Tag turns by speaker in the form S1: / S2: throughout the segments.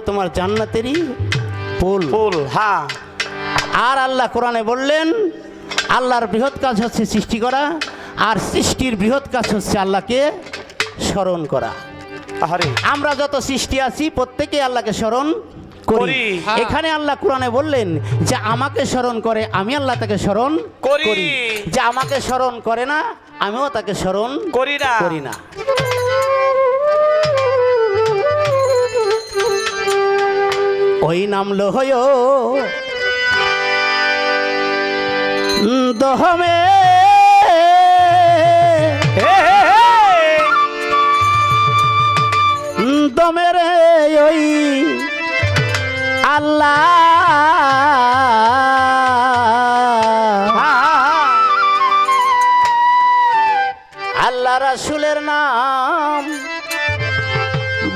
S1: তোমার জান্নাতেরই ফুল।
S2: ফুল হ্যাঁ
S1: আর আল্লাহ কোরআনে বললেন আল্লাহর বৃহৎ কাজ হচ্ছে সৃষ্টি করা আর সৃষ্টির বৃহৎ কাজ হচ্ছে আল্লাহকে স্মরণ করা। আমরা যত সৃষ্টি আছি প্রত্যেকে আল্লাহকে স্মরণ করি।
S2: করি।
S1: এখানে আল্লাহ কোরআনে বললেন যে আমাকে স্মরণ করে আমি আল্লাহ তাকে স্মরণ
S2: করি।
S1: যে আমাকে স্মরণ করে না আমিও তাকে স্মরণ
S2: করি না।
S1: করি না। ওই নাম লহয় দহমে। দমের ওই আল্লাহ। আল্লাহ রাসুলের নাম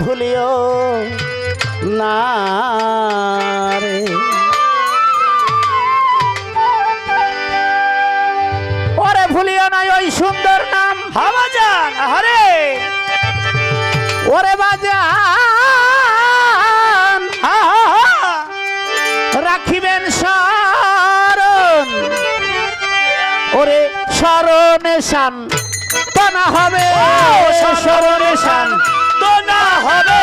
S1: ভুলিও না রে। ওরে ভুলিও না ওই সুন্দর নাম।
S2: হাওয়া যান আরে
S1: ওরে বাজান। রাখিবেন শরণ ওরে শরণে শান টানা হবে। শরণে শান
S2: তো না হবে।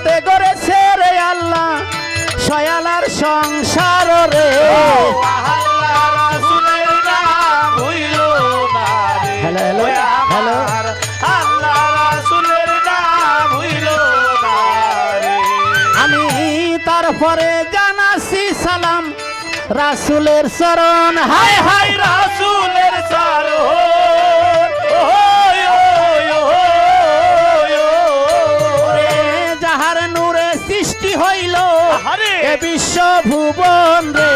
S1: কুদিরতে গড়েছে রে আল্লাহ সয়ালার সংসার রে।
S2: আল্লাহ রাসূলের নাম হইল না রে
S1: হ্যালো, হ্যালো, হ্যালো।
S2: আমার আল্লাহ রাসূলের নাম হইল না রে
S1: আমি তারপরে জানাসি সালাম রাসুলের শরণ। হায় হায়
S2: হাই
S1: হইল ভুবন রে।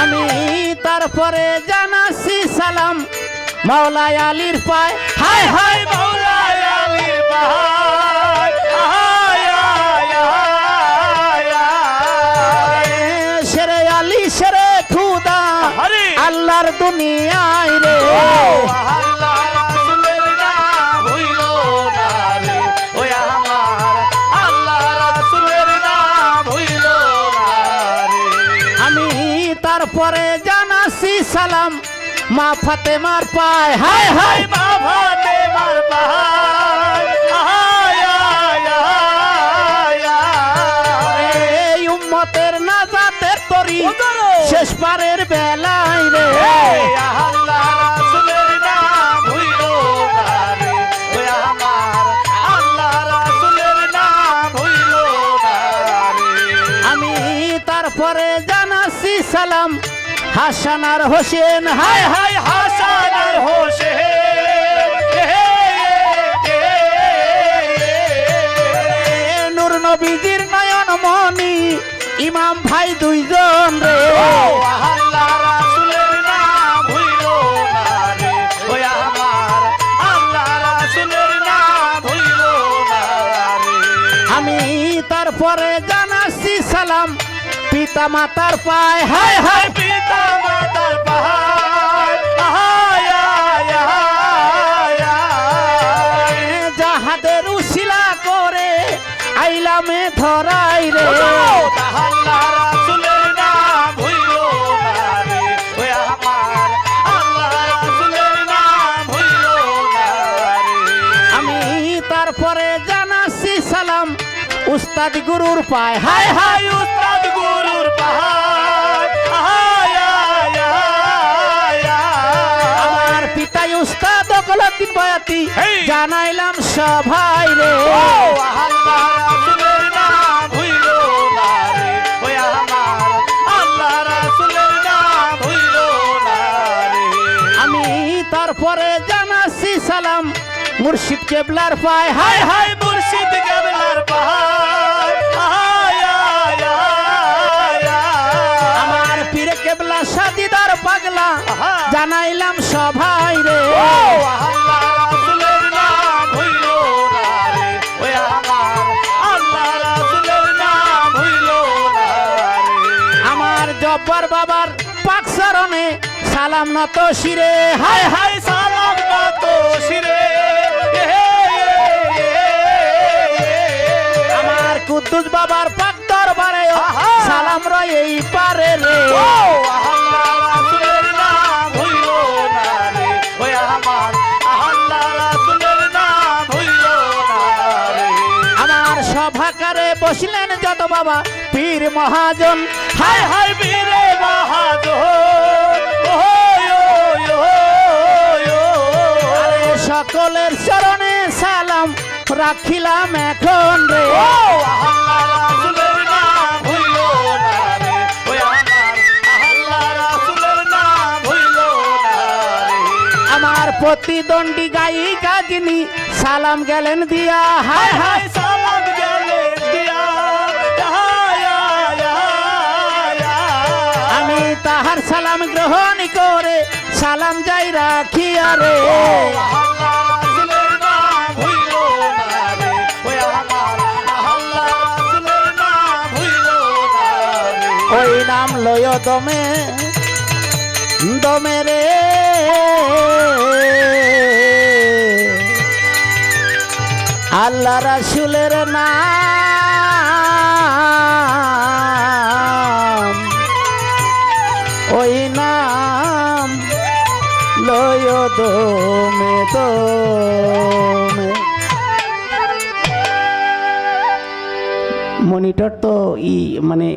S1: আমি তারপরে জানাসি সালাম মাওলায় আলীর পায়। হায় হায়
S2: না রে।
S1: আমি তারপরে জানাসি সালাম। মা পায়। হায় হায়।
S2: বাবা দেবার পাহাড় আয় আয় আয় আয়।
S1: এই উম্মতের নাজাতের তরি। শেষ পারের হাসান আর হোসেন, হায়
S2: হায়, হাসান আর হোসেন।
S1: নূর নয়ন মনি ইমাম ভাই দুইজন রে আমি তারপরে জানাসি সালাম পিতা মাতার পায় হায় হায়
S2: পিতা
S1: উস্তাদ গুরুর পায়। হায় হায়
S2: উস্তাদ গুরুর
S1: আমার পিতাই উস্তাদ কলতিন বয়াতি। জানাইলাম সভাই রে। আমি তারপরে জানাচ্ছি সালাম মুর্শিদ কেবলার পায়। হায়
S2: হায়
S1: জব্বার বাবার পাক চরণে সালাম নত শিরে।
S2: হায়
S1: হায় হায়
S2: হায় সালাম না তো শিরে।
S1: আমার কুদ্দুস বাবার পাক দরবারে সালাম রয় এই পারে রে।
S2: আমার
S1: সভাকারে বসলেন বাবা পীর মহাজন।
S2: হায় হায় ও
S1: আরে সকলের চরণে সালাম রাখিলাম এখন রে।
S2: আমার
S1: প্রতিদ্বন্দ্বী গায়িকা যিনি সালাম গেলেন দিয়া। হায়
S2: হায়
S1: তাহার সালাম গ্রহণ করে সালাম যাই রাখিয়া
S2: রে।
S1: ওই নাম লয় দমে দমে রে। আল্লাহ রাসুলের নাম ওই নাম লয় দমে দমে। মনিটর তো ই মানে